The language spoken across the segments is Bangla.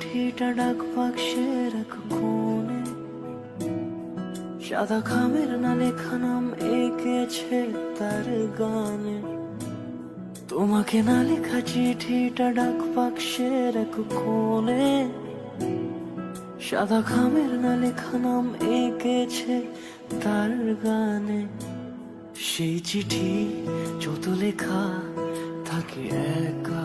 চিঠিটা ডাক বাক্সে রাখো কোণে। সাদা খামের না লেখা নাম এঁকেছে তার গানে। তোমাকে না লেখা চিঠিটা ডাক বাক্সে রাখো কোণে। সাদা খামের না লেখা নাম এঁকেছে তার গানে। সেই চিঠি যত লেখা থাকে একা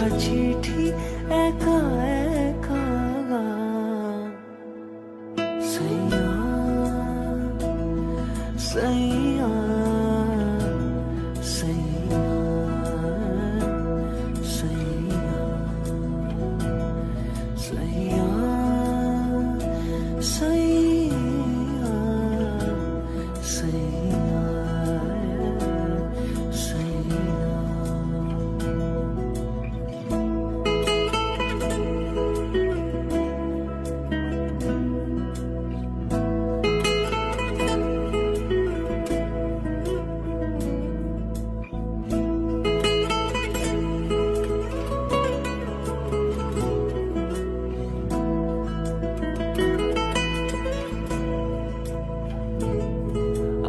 লেখা চিঠি একা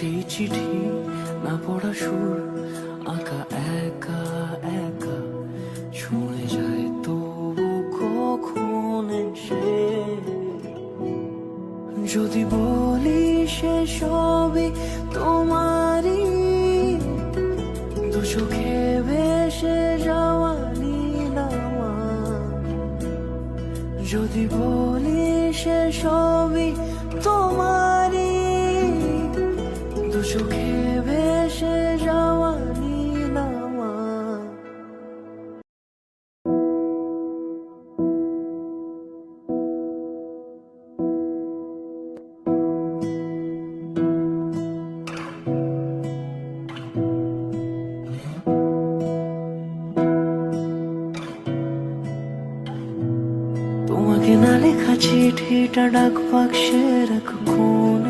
সেই চিঠি না পড়া সুর, আঁকা, একা একা। ছুঁয়ে যায় তবু কখন সে? যদি বলি সে সবই তোমারই, দু চোখে ভেসে যাওয়া যদি বলি সে সবই তোমাকে না লেখা চিঠিটা ডাক বাক্সে রাখো কোণে।